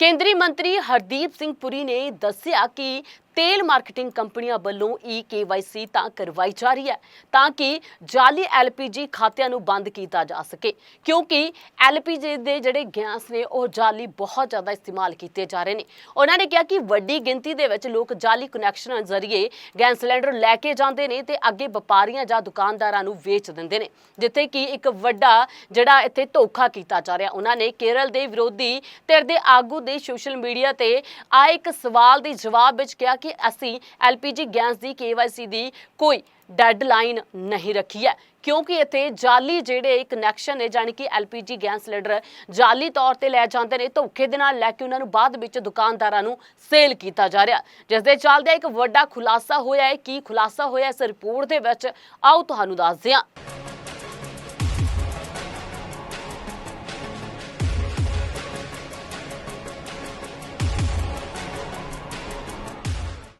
ਕੇਂਦਰੀ ਮੰਤਰੀ ਹਰਦੀਪ ਸਿੰਘ ਪੁਰੀ ਨੇ ਦੱਸਿਆ ਕਿ ਤੇਲ ਮਾਰਕੀਟਿੰਗ ਕੰਪਨੀਆਂ ਵੱਲੋਂ ਈ ਕੇਵਾਈਸੀ ਤਾਂ ਕਰਵਾਈ ਜਾ ਰਹੀ ਹੈ, ਤਾਂ ਕਿ ਜਾਲੀ ਐਲਪੀਜੀ ਖਾਤਿਆਂ ਨੂੰ ਬੰਦ ਕੀਤਾ ਜਾ ਸਕੇ, ਕਿਉਂਕਿ ਐਲਪੀਜੀ ਦੇ ਜਿਹੜੇ ਗੈਸ ਨੇ, ਉਹ ਜਾਲੀ ਬਹੁਤ ਜ਼ਿਆਦਾ ਇਸਤੇਮਾਲ ਕੀਤੇ ਜਾ ਰਹੇ ਨੇ। ਉਹਨਾਂ ਨੇ ਕਿਹਾ ਕਿ ਵੱਡੀ ਗਿਣਤੀ ਦੇ ਵਿੱਚ ਲੋਕ ਜਾਲੀ ਕਨੈਕਸ਼ਨਾਂ ਜ਼ਰੀਏ ਗੈਸ ਸਿਲੰਡਰ ਲੈ ਕੇ ਜਾਂਦੇ ਨੇ ਤੇ ਅੱਗੇ ਵਪਾਰੀਆਂ ਜਾਂ ਦੁਕਾਨਦਾਰਾਂ ਨੂੰ ਵੇਚ ਦਿੰਦੇ ਨੇ, ਜਿੱਥੇ ਕਿ ਇੱਕ ਵੱਡਾ ਜਿਹੜਾ ਇੱਥੇ ਧੋਖਾ ਕੀਤਾ ਜਾ ਰਿਹਾ। ਉਹਨਾਂ ਨੇ ਕੇਰਲ ਦੇ ਵਿਰੋਧੀ ਧਿਰ ਦੇ ਆਗੂ ਦੇ ਸੋਸ਼ਲ ਮੀਡੀਆ ਤੇ ਆਏ ਇੱਕ ਸਵਾਲ ਦੇ ਜਵਾਬ ਵਿੱਚ ਕਿਹਾ ਕਿ ਅਸੀਂ ਐਲਪੀਜੀ ਗੈਸ ਦੀ ਕੇਵਾਈਸੀ ਦੀ ਕੋਈ ਡੈਡਲਾਈਨ ਨਹੀਂ ਰੱਖੀ ਹੈ। ਕਿਉਂਕਿ ਇੱਥੇ ਜਾਲੀ ਜਿਹੜੇ ਕਨੈਕਸ਼ਨ ਨੇ ਜਾਨੀ ਕਿ ਐਲਪੀਜੀ ਗੈਸ ਸਿਲੰਡਰ ਜਾਲੀ ਤੌਰ ਤੇ ਲੈ ਜਾਂਦੇ ਨੇ, ਧੋਖੇ ਦੇ ਨਾਲ ਲੈ ਕੇ ਉਹਨਾਂ ਨੂੰ ਬਾਅਦ ਵਿੱਚ ਦੁਕਾਨਦਾਰਾਂ ਨੂੰ ਸੇਲ ਕੀਤਾ ਜਾ ਰਿਹਾ। ਜਿਸ ਦੇ ਚੱਲਦੇ ਇੱਕ ਵੱਡਾ ਖੁਲਾਸਾ ਹੋਇਆ ਹੈ। ਕੀ ਖੁਲਾਸਾ ਹੋਇਆ ਇਸ ਰਿਪੋਰਟ ਦੇ ਵਿੱਚ? ਆਓ ਤੁਹਾਨੂੰ ਦੱਸਦੇ ਹਾਂ।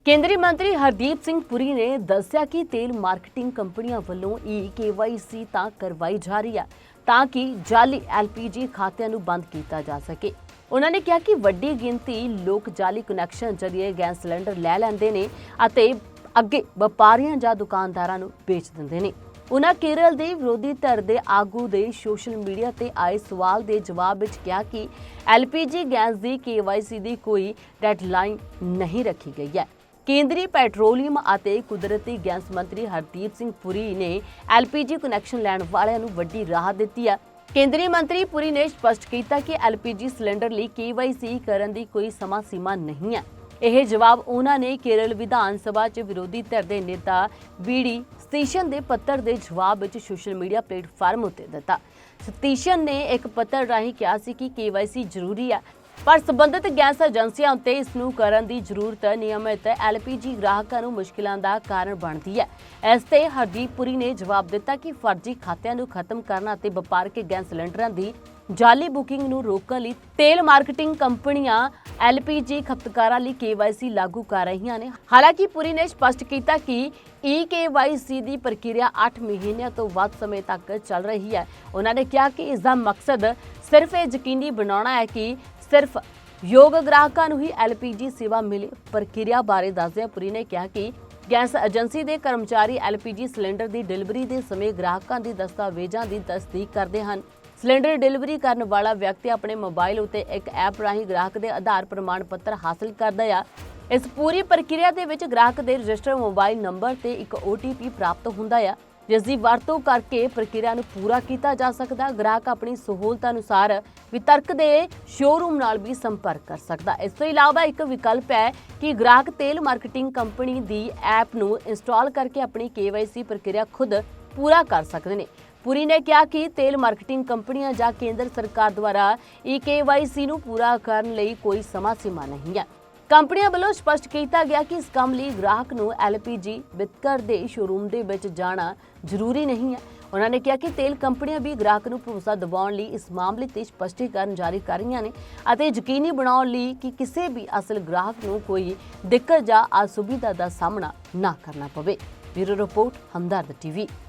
ਕੇਂਦਰੀ ਮੰਤਰੀ ਹਰਦੀਪ ਸਿੰਘ ਪੁਰੀ ਨੇ ਦੱਸਿਆ ਕਿ ਤੇਲ ਮਾਰਕੀਟਿੰਗ ਕੰਪਨੀਆਂ ਵੱਲੋਂ ਈ ਕੇਵਾਈਸੀ ਤਾਂ ਕਰਵਾਈ ਜਾ ਰਹੀ ਹੈ ਤਾਂ ਕਿ ਜਾਲੀ ਐਲਪੀਜੀ ਖਾਤਿਆਂ ਨੂੰ ਬੰਦ ਕੀਤਾ ਜਾ ਸਕੇ। ਉਹਨਾਂ ਨੇ ਕਿਹਾ ਕਿ ਵੱਡੀ ਗਿਣਤੀ ਲੋਕ ਜਾਲੀ ਕਨੈਕਸ਼ਨ ਜ਼ਰੀਏ ਗੈਸ ਸਿਲੰਡਰ ਲੈ ਲੈਂਦੇ ਨੇ ਅਤੇ ਅੱਗੇ ਵਪਾਰੀਆਂ ਜਾਂ ਦੁਕਾਨਦਾਰਾਂ ਨੂੰ ਵੇਚ ਦਿੰਦੇ ਨੇ। ਉਹਨਾਂ ਕੇਰਲ ਦੇ ਵਿਰੋਧੀ ਧਿਰ ਦੇ ਆਗੂ ਦੇ ਸੋਸ਼ਲ ਮੀਡੀਆ ਤੇ ਆਏ ਸਵਾਲ ਦੇ ਜਵਾਬ ਵਿੱਚ ਕਿਹਾ ਕਿ ਐਲਪੀਜੀ ਗੈਸ ਦੀ ਕੇਵਾਈਸੀ ਦੀ ਕੋਈ ਡੈਡਲਾਈਨ ਨਹੀਂ ਰੱਖੀ ਗਈ ਹੈ। ਕੇਂਦਰੀ ਪੈਟਰੋਲੀਅਮ ਅਤੇ ਕੁਦਰਤੀ ਗੈਸ ਮੰਤਰੀ ਹਰਦੀਪ ਸਿੰਘ ਪੁਰੀ ਨੇ ਐਲਪੀਜੀ ਕਨੈਕਸ਼ਨ ਲੈਣ ਵਾਲਿਆਂ ਨੂੰ ਵੱਡੀ ਰਾਹਤ ਦਿੱਤੀ ਹੈ। ਕੇਂਦਰੀ ਮੰਤਰੀ ਪੁਰੀ ਨੇ ਸਪਸ਼ਟ ਕੀਤਾ ਕਿ ਐਲਪੀਜੀ ਸਿਲੰਡਰ ਲਈ ਕੇਵਾਈਸੀ ਕਰਨ ਦੀ ਕੋਈ ਸਮਾਂ ਸੀਮਾ ਨਹੀਂ ਹੈ। ਇਹ ਜਵਾਬ ਉਹਨਾਂ ਨੇ ਕੇਰਲ ਵਿਧਾਨ ਸਭਾ 'ਚ ਵਿਰੋਧੀ ਧਿਰ ਦੇ ਨੇਤਾ ਬੀਡੀ ਸਤੀਸ਼ਨ ਦੇ ਪੱਤਰ ਦੇ ਜਵਾਬ ਵਿੱਚ ਸੋਸ਼ਲ ਮੀਡੀਆ ਪਲੇਟਫਾਰਮ ਉੱਤੇ ਦਿੱਤਾ। ਸਤੀਸ਼ਨ ਨੇ ਇੱਕ ਪੱਤਰ ਰਾਹੀਂ ਕਿਹਾ ਸੀ ਕਿ ਕੇਵਾਈਸੀ ਜ਼ਰੂਰੀ ਹੈ। ਪਰ ਸੰਬੰਧਿਤ ਗੈਸ ਏਜੰਸੀਆਂ ਉੱਤੇ ਇਸ ਨੂੰ ਕਰਨ ਦੀ ਜ਼ਰੂਰਤ ਨਿਯਮਿਤ ਐਲਪੀਜੀ ਗ੍ਰਾਹਕਾਂ ਨੂੰ ਮੁਸ਼ਕਿਲਾਂ ਦਾ ਕਾਰਨ ਬਣਦੀ ਹੈ। ਇਸ ਤੇ ਹਰਦੀਪ ਪੁਰੀ ਨੇ ਜਵਾਬ ਦਿੱਤਾ ਕਿ ਫਰਜ਼ੀ ਖਾਤਿਆਂ ਨੂੰ ਖਤਮ ਕਰਨ ਅਤੇ ਵਪਾਰਕ ਗੈਸ ਸਿਲੰਡਰਾਂ ਦੀ ਜਾਲੀ ਬੁਕਿੰਗ ਨੂੰ ਰੋਕਣ ਲਈ ਤੇਲ ਮਾਰਕੀਟਿੰਗ ਕੰਪਨੀਆਂ ਐਲਪੀਜੀ ਖਪਤਕਾਰਾਂ ਲਈ ਕੇਵਾਈਸੀ ਲਾਗੂ ਕਰ ਰਹੀਆਂ ਨੇ। ਹਾਲਾਂਕਿ ਪੁਰੀ ਨੇ ਸਪਸ਼ਟ ਕੀਤਾ ਕਿ ਈ ਕੇਵਾਈਸੀ ਦੀ ਪ੍ਰਕਿਰਿਆ 8 ਮਹੀਨਿਆਂ ਤੋਂ ਵੱਧ ਸਮੇਂ ਤੱਕ ਚੱਲ ਰਹੀ ਹੈ। ਉਹਨਾਂ ਨੇ ਕਿਹਾ ਕਿ ਇਸ ਦਾ ਮਕਸਦ ਸਿਰਫ ਇਹ ਯਕੀਨੀ ਬਣਾਉਣਾ ਹੈ ਕਿ ਸਿਰਫ ਯੋਗ ਗ੍ਰਾਹਕਾਂ ਨੂੰ ਹੀ ਐਲਪੀਜੀ ਸੇਵਾ ਮਿਲੇ ਪ੍ਰਕਿਰਿਆ ਬਾਰੇ ਦੱਸਦਿਆਂ ਪੁਰੀ ਨੇ ਕਿਹਾ ਕਿ ਗੈਸ ਏਜੰਸੀ ਦੇ ਕਰਮਚਾਰੀ ਐਲਪੀਜੀ ਸਿਲੰਡਰ ਦੀ ਡਿਲੀਵਰੀ ਦੇ ਸਮੇਂ ਗ੍ਰਾਹਕਾਂ ਦੀ ਦਸਤਾਵੇਜ਼ਾਂ ਦੀ ਤਸਦੀਕ ਕਰਦੇ ਹਨ। ਸਿਲੰਡਰ ਡਿਲੀਵਰੀ ਕਰਨ ਵਾਲਾ ਵਿਅਕਤੀ ਆਪਣੇ ਮੋਬਾਈਲ ਉਤੇ ਇੱਕ ਐਪ ਰਾਹੀਂ ਗ੍ਰਾਹਕ ਦੇ ਆਧਾਰ ਪ੍ਰਮਾਣ ਪੱਤਰ ਹਾਸਲ ਕਰਦਾ ਹੈ ਇਸ ਪੂਰੀ ਪ੍ਰਕਿਰਿਆ ਦੇ ਵਿੱਚ ਗ੍ਰਾਹਕ ਦੇ ਰਜਿਸਟਰ ਮੋਬਾਈਲ ਨੰਬਰ ਤੇ ਇੱਕ OTP ਪ੍ਰਾਪਤ ਹੁੰਦਾ ਹੈ ਜਿਸ ਦੀ ਵਰਤੋਂ ਕਰਕੇ ਪ੍ਰਕਿਰਿਆ ਨੂੰ ਪੂਰਾ ਕੀਤਾ ਜਾ ਸਕਦਾ। ਗ੍ਰਾਹਕ ਆਪਣੀ ਸਹੂਲਤ ਅਨੁਸਾਰ ਵਿਤਰਕ ਦੇ ਸ਼ੋਰੂਮ ਨਾਲ ਵੀ ਸੰਪਰਕ ਕਰ ਸਕਦਾ। ਇਸ ਤੋਂ ਇਲਾਵਾ ਇੱਕ ਵਿਕਲਪ ਹੈ ਕਿ ਗ੍ਰਾਹਕ ਤੇਲ ਮਾਰਕੀਟਿੰਗ ਕੰਪਨੀ ਦੀ ਐਪ ਨੂੰ ਇੰਸਟਾਲ ਕਰਕੇ ਆਪਣੀ KYC ਪ੍ਰਕਿਰਿਆ ਖੁਦ ਪੂਰਾ ਕਰ ਸਕਦੇ ਨੇ। ਪੁਰੀ ਨੇ ਕਿਹਾ ਕਿ ਤੇਲ ਮਾਰਕੀਟਿੰਗ ਕੰਪਨੀਆਂ ਜਾਂ ਕੇਂਦਰ ਸਰਕਾਰ ਦੁਆਰਾ ਇਹ KYC ਨੂੰ ਪੂਰਾ ਕਰਨ ਲਈ ਕੋਈ ਸਮਾਂ ਸੀਮਾ ਨਹੀਂ ਹੈ। ਕੰਪਨੀਆਂ ਵੱਲੋਂ ਸਪਸ਼ਟ ਕੀਤਾ ਗਿਆ ਕਿ ਇਸ ਕੰਮ ਲਈ ਗ੍ਰਾਹਕ ਨੂੰ ਐਲਪੀਜੀ ਵਿਤਕਰ ਦੇ ਸ਼ੋਰੂਮ ਦੇ ਵਿੱਚ ਜਾਣਾ ਜ਼ਰੂਰੀ ਨਹੀਂ ਹੈ। ਉਹਨਾਂ ਨੇ ਕਿਹਾ ਕਿ ਤੇਲ ਕੰਪਨੀਆਂ ਵੀ ਗ੍ਰਾਹਕ ਨੂੰ ਭਰੋਸਾ ਦਿਵਾਉਣ ਲਈ ਇਸ ਮਾਮਲੇ ਤੇ ਸਪਸ਼ਟੀਕਰਨ ਜਾਰੀ ਕਰ ਰਹੀਆਂ ਨੇ ਅਤੇ ਯਕੀਨੀ ਬਣਾਉਣ ਲਈ ਕਿ ਕਿਸੇ ਵੀ ਅਸਲ ਗ੍ਰਾਹਕ ਨੂੰ ਕੋਈ ਦਿੱਕਤ ਜਾਂ ਅਸੁਵਿਧਾ ਦਾ ਸਾਹਮਣਾ ਨਾ ਕਰਨਾ ਪਵੇ। Bureau report, Hamdard TV.